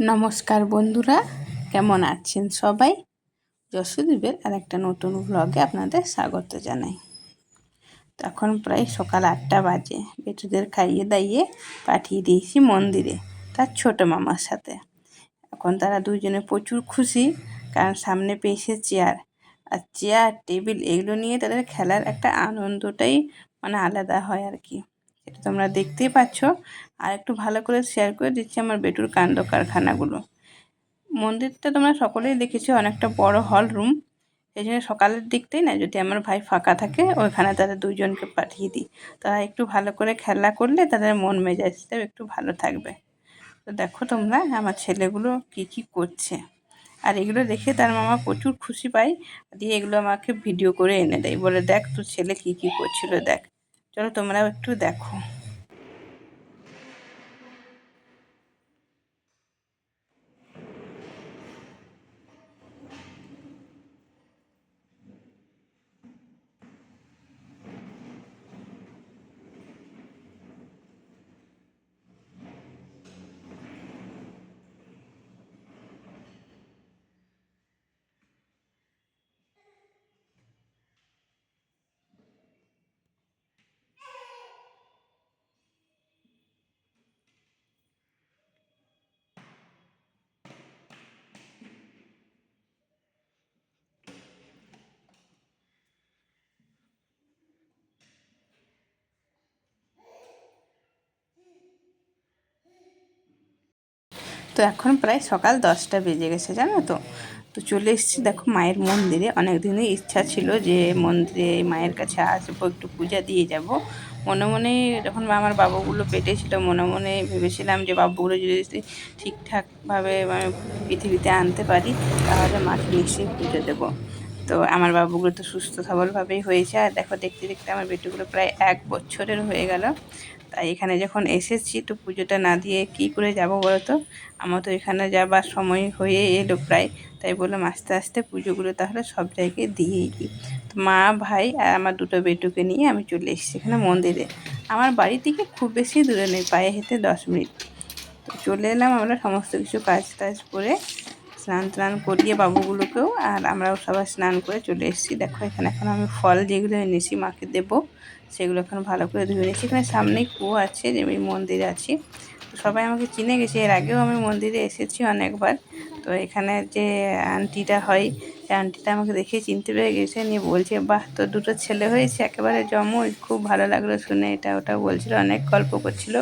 নমস্কার বন্ধুরা, কেমন আছেন সবাই? যশোদ্বীপের আর একটা নতুন ব্লগে আপনাদের স্বাগত জানাই। তো এখন প্রায় সকাল আটটা বাজে, বেটুদের খাইয়ে দাইয়ে পাঠিয়ে দিয়েছি মন্দিরে, তার ছোট মামার সাথে। এখন তারা দুজনে প্রচুর খুশি, কারণ সামনে পেয়েছে চেয়ার, আর চেয়ার, টেবিল, এগুলো নিয়ে তাদের খেলার একটা আনন্দটাই মানে আলাদা হয় আর কি। সেটা তোমরা দেখতেই পাচ্ছ। আর একটু ভালো করে শেয়ার করে দিচ্ছি আমার বেটুর কাণ্ড কারখানাগুলো। মন্দিরটা তোমরা সকলেই দেখেছ, অনেকটা বড় হল রুম সেই জন্য সকালের দিকটাই না, যদি আমার ভাই ফাঁকা থাকে, ওইখানে তাদের দুজনকে পাঠিয়ে দিই। তারা একটু ভালো করে খেলা করলে তাদের মন মেজাজটাও একটু ভালো থাকবে। তো দেখো তোমরা আমার ছেলেগুলো কি কি করছে। আর এগুলো দেখে তার মামা প্রচুর খুশি পায়। দিয়ে এগুলো আমাকে ভিডিও করে এনে দেয়। বলে, দেখ তোর ছেলে কি কি করছিল, দেখ। চলো তোমরাও একটু দেখো। তো এখন প্রায় সকাল দশটা বেজে গেছে, জানো তো? তো চলে এসেছি, দেখো মায়ের মন্দিরে। অনেক দিনই ইচ্ছা ছিল যে মন্দিরে মায়ের কাছে আসব, একটু পূজা দিয়ে যাব। মনে মনে যখন আমার বাবুগুলো পেটে ছিল, মনে মনে ভেবেছিলাম যে বাবুগুলো যদি ঠিকঠাকভাবে মানে পৃথিবীতে আনতে পারি, তাহলে মাকে নিশ্চয়ই পুজো দেবো। তো আমার বাবুগুলো তো সুস্থ সবলভাবেই হয়েছে। আর দেখো, দেখতে দেখতে আমার বেটুগুলো প্রায় এক বছরের হয়ে গেল। তাই এখানে যখন এসেছি, তো পুজোটা না দিয়ে কি করে যাব বলো তো? আমার তো এখানে যাবার সময় হয়ে এলো প্রায়। তাই বললাম, আস্তে আস্তে পুজোগুলো তাহলে সব জায়গায় দিয়েই দিই। তো মা, ভাই আর আমার দুটো বেটুকে নিয়ে আমি চলে এসেছি এখানে মন্দিরে। আমার বাড়ি থেকে খুব বেশি দূরে নেই, পায়ে হেঁটে দশ মিনিট। তো চলে এলাম আমরা সমস্ত কিছু কাজ টাজ করে। স্নান টান করিয়ে বাবুগুলোকেও আর আমরাও সবাই স্নান করে চলে এসেছি। দেখো, এখানে এখন আমি ফল যেগুলো এনেছি মাকে দেবো, সেগুলো এখন ভালো করে ধুয়ে নিয়েছি। এখানে সামনেই কুয়ো আছে, যে আমি মন্দিরে আছি। সবাই আমাকে চিনে গেছে, এর আগেও আমি মন্দিরে এসেছি অনেকবার। তো এখানে যে আন্টিটা হয়, সেই আন্টিটা আমাকে দেখে চিনতে পেরে গেছে, নিয়ে বলছে, বাহ তো দুটো ছেলে হয়েছে, একেবারে জমই খুব ভালো লাগল শুনে। এটা ওটা বলছিল, অনেক গল্প করছিল।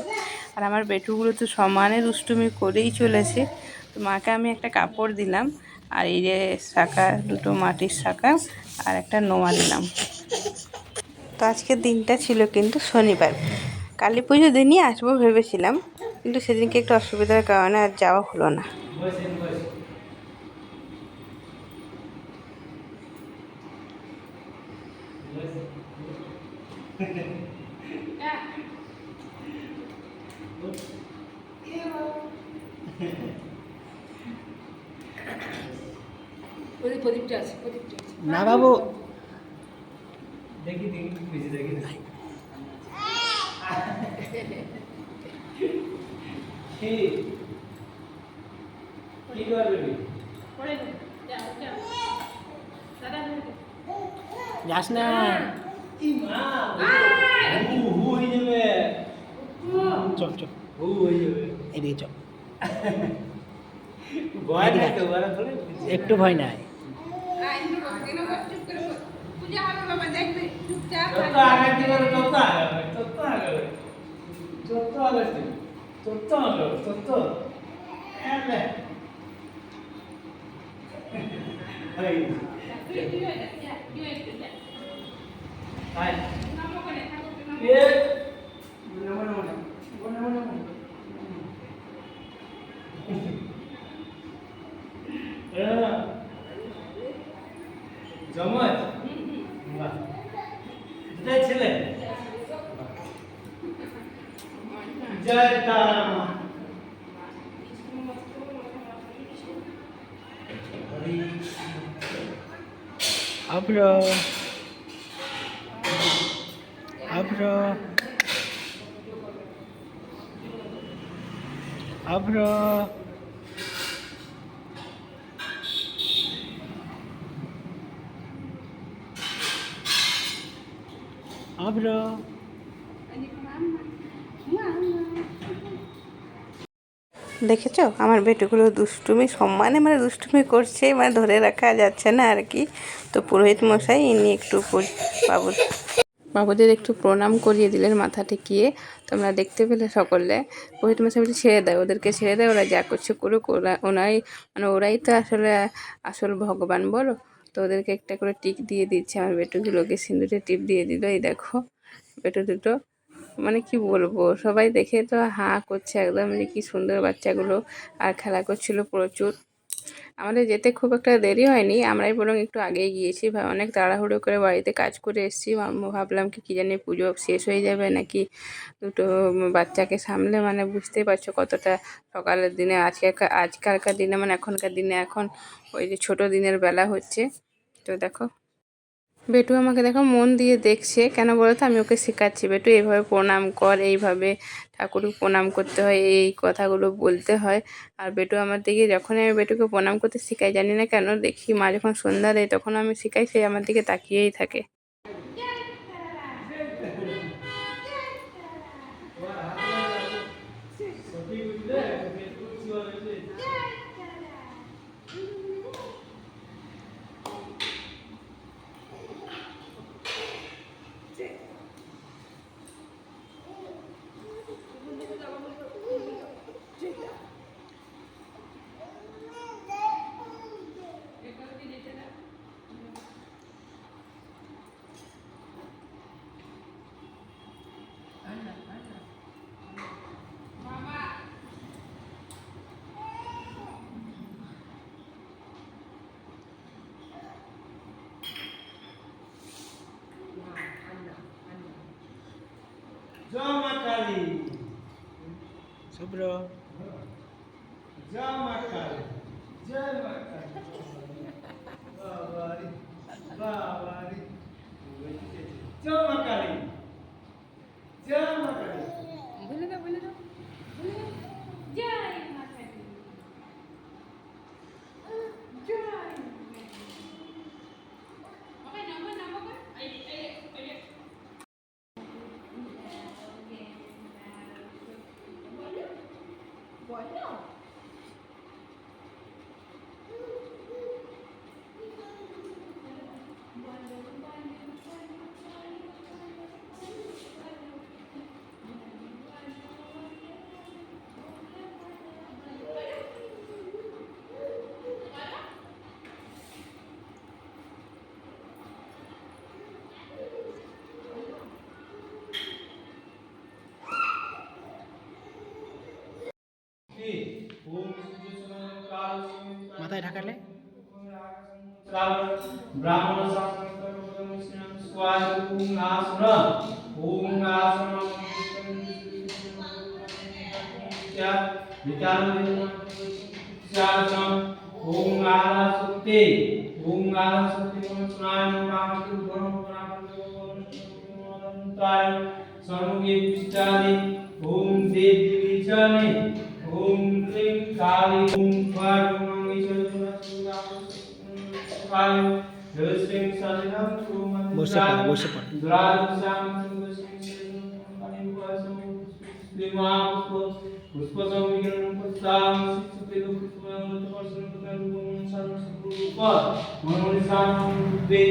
আর আমার বেটুগুলো তো সমানে দুষ্টুমি করেই চলেছে। তো মাকে আমি একটা কাপড় দিলাম আর এই যে শাঁখা দুটো মাটির শাঁখা আর একটা নোয়া দিলাম তো আজকের দিনটা ছিল কিন্তু শনিবার। কালী পুজো দিনই আসব ভেবেছিলাম কিন্তু সেদিনকে একটু অসুবিধার কারণে আর যাওয়া হলো না। না বাবু। দেখি দেখি দেখি। কি কি করবি? যাস না। চল চল। এদিকে চল। একটু ভয় নাই। যত আগে দিবে তত আগে তত আগে তত আগে তত আগে তত এলে হাই হাই এ মনে মনে মনে মনে মনে 앞으로 앞으로 앞으로 앞으로 দেখেছ? আমার বেটুগুলো দুষ্টুমি, সম্মানে মানে দুষ্টুমি করছে মানে ধরে রাখা যাচ্ছে না আর কি। তো পুরোহিত মশাই, ইনি একটু বাবু বাবুদের একটু প্রণাম করিয়ে দিলেন মাথা ঠেকিয়ে। তোমরা দেখতে পেলে সকলে। পুরোহিত মশাই বলে ছেড়ে দেয় ওদেরকে ছেড়ে দেয় ওরা যা করছে করুক, ওরা ওনাই মানে ওরাই তো আসলে আসল ভগবান বলো। তো ওদেরকে একটা করে টিক দিয়ে দিচ্ছে আমার বেটুগুলোকে সিঁদুরে টিপ দিয়ে দিল, এই দেখো। বেটু দুটো মানে কি বলব? সবাই দেখে তো হাঁ করছে একদম যে কি সুন্দর বাচ্চাগুলো আর খেলা করছিল প্রচুর। আমাদের যেতে খুব একটা দেরি হয়নি, আমরাই বরং একটু আগেই গিয়েছি। অনেক তাড়াহুড়ো করে বাড়িতে কাজ করে এসেছি। ভাবলাম কি, কী জানি পুজো শেষ হয়ে যাবে নাকি? দুটো বাচ্চাকে সামলে মানে বুঝতেই পারছ কতটা সকালের দিনে আজকালকার আজকালকার দিনে মানে এখনকার দিনে এখন ওই যে ছোটো দিনের বেলা হচ্ছে। তো দেখো। বেটু আমাকে দেখো মন দিয়ে দেখছে, কেন বলো তো? আমি ওকে শেখাচ্ছি, বেটু, এইভাবে প্রণাম কর, এইভাবে ঠাকুরকে প্রণাম করতে হয়, এই কথাগুলো বলতে হয়। আর বেটু আমার দিকে, যখনই আমি বেটুকে প্রণাম করতে শেখাই, জানি না কেন দেখি, মা যখন সন্ধ্যা দেয়, তখন আমি শেখাই, সে আমার দিকে তাকিয়েই থাকে। জয় মা কালী শুভ্র জয় মা কালী জয় মা কালী বাবারি বাবারি জয় মা কালী জয় মা কালী বলে দাও বলে দাও বলে দাও জয় মাতা দি জয় ওকে নাম্বার নাম্বার এই এই এই বলো বলো কি ওম সূর্য কাল মাথায় ঢাকালে? ব্রাহ্মণ শাস্ত্র স্বায় ওম আসন ওম আসন বিচারণ ওম আলা five, Hillsing Salinam Kuman Worship, worship. Dram Sam Slimam Puspasam Vikiran Pustam Sitsupedu Puspam Puspasam Puspam Sarvasam Manalisam Ve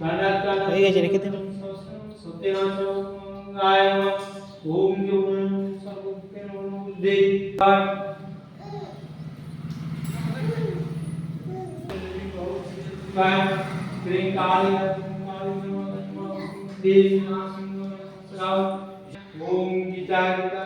Kanakana Hey guys, rekhe the Satyam Gayam Om Jyom Sarvasam Ve Kanakana Shri Kali Om Gita Gita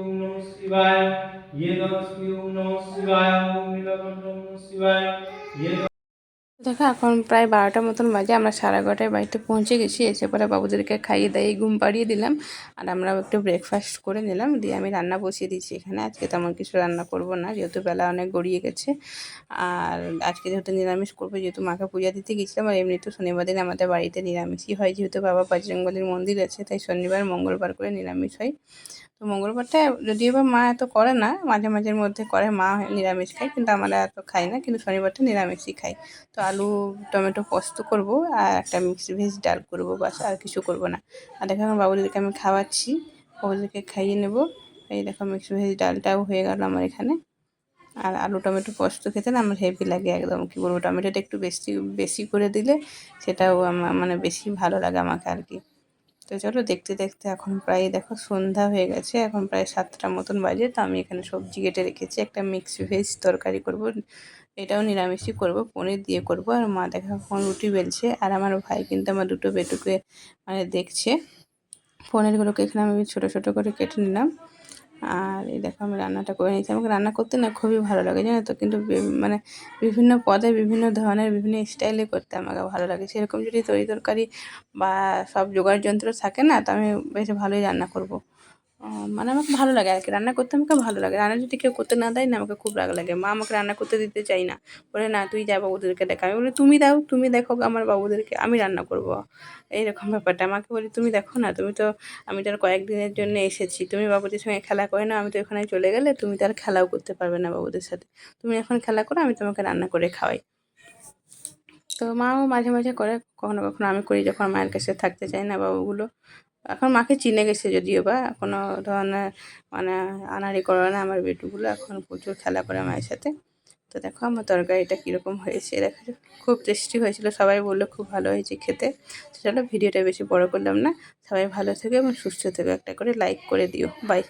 Om Namo Shivaya. Ye Namaste Om Namo Shivaya. Om Nilakantram Namo Shivaya. Ye দেখো, এখন প্রায় বারোটার মতন বাজে। আমরা সাড়ে এগারোটায় বাড়িতে পৌঁছে গেছি। এসে পরে বাবুদেরকে খাইয়ে দাইয়ে ঘুম পাড়িয়ে দিলাম। আর আমরাও একটু ব্রেকফাস্ট করে নিলাম। দিয়ে আমি রান্না বসিয়ে দিয়েছি এখানে। আজকে তেমন কিছু রান্না করব না, যেহেতু বেলা অনেক গড়িয়ে গেছে। আর আজকে যেহেতু নিরামিষ করব, যেহেতু মাকে পূজা দিতে গেছিলাম, আর এমনি তো শনিবার দিন আমাদের বাড়িতে নিরামিষই হয়। যেহেতু বাবা বজরংবলির মন্দির আছে, তাই শনিবার, মঙ্গলবার করে নিরামিষ হয়। তো মঙ্গলবারটা যদিও বা মা এত করে না, মাঝে মাঝের মধ্যে করে, মা নিরামিষ খায়, কিন্তু আমরা এত খাই না, কিন্তু শনিবারটা নিরামিষই খাই। তো আলু, টমেটো পোস্ত করব, আর একটা মিক্স ভেজ ডাল করব, বাস আর কিছু করব না। আর দেখো আমার বাবুদেরকে আমি খাওয়াচ্ছি, বাবুদেরকে খাইয়ে নেব। এই দেখো মিক্স ভেজ ডালটাও হয়ে গেল আমার এখানে। আর আলু, টমেটো পোস্ত খেতে না আমার হেভি লাগে একদম। কী বলব, টমেটোটা একটু বেশি বেশি করে দিলে সেটাও মানে বেশি ভালো লাগে আমাকে আর কি। তো চলো দেখতে দেখতে এখন প্রায় দেখো সন্ধ্যা হয়ে গেছে, এখন প্রায় সাতটা মতন বাজে, তো আমি এখানে সবজি কেটে রেখেছি, একটা মিক্স ভেজ তরকারি করব, এটাও নিরামিষই করব, পনির দিয়ে করব, আর মা দেখা এখন রুটি বেলছে, আর আমার ভাই কিন্তু আমার দুটো বেটুকে মানে দেখছে, পনিরগুলোকে এখানে আমি ছোটো ছোটো করে কেটে নিলাম আর এই দেখো আমি রান্নাটা করে নিয়েছি। আমাকে রান্না করতে না খুবই ভালো লাগে, জানো তো? কিন্তু মানে বিভিন্ন পদে বিভিন্ন ধরনের, বিভিন্ন স্টাইলে করতে আমাকে ভালো লাগে। সেরকম যদি তরি তরকারি বা সব জোগাড় যন্ত্র থাকে না, তো আমি বেশ ভালোই রান্না করব। মানে আমাকে ভালো লাগে আর কি। রান্না করতে আমাকে ভালো লাগে। রান্না যদি কেউ করতে না দেয় না, আমাকে খুব রাগ লাগে। মা আমাকে রান্না করতে দিতে চাই না। বলে, না, তুই যা বাবুদেরকে দেখা। আমি বলি, তুমি দাও, তুমি দেখো আমার বাবুদেরকে, আমি রান্না করব। এইরকম ব্যাপারটা। আমাকে বলি, তুমি দেখো না, তুমি তো, আমি তো আর কয়েকদিনের জন্য এসেছি। তুমি বাবুদের সঙ্গে খেলা করে না আমি তো ওখানে চলে গেলে তুমি তো আর খেলাও করতে পারবে না বাবুদের সাথে। তুমি এখন খেলা করো, আমি তোমাকে রান্না করে খাওয়াই। তো মাও মাঝে মাঝে করে, কখনো কখনো আমি করি যখন মায়ের কাছে থাকতে চাই না বাবুগুলো। এখন মাকে চিনে গেছে যদিও বা, কোনো ধরনের মানে আনাড়ি করে না আমার বেটুগুলো, এখন প্রচুর খেলা করে মায়ের সাথে। তো দেখো আমার তরকারিটা কীরকম হয়েছে, দেখো খুব টেস্টি হয়েছিল, সবাই বলল খুব ভালো হয়েছে খেতে। চলো ভিডিওটা বেশি বড় করলাম না, সবাই ভালো থেকো এবং সুস্থ থেকো, একটা করে লাইক করে দিও বাই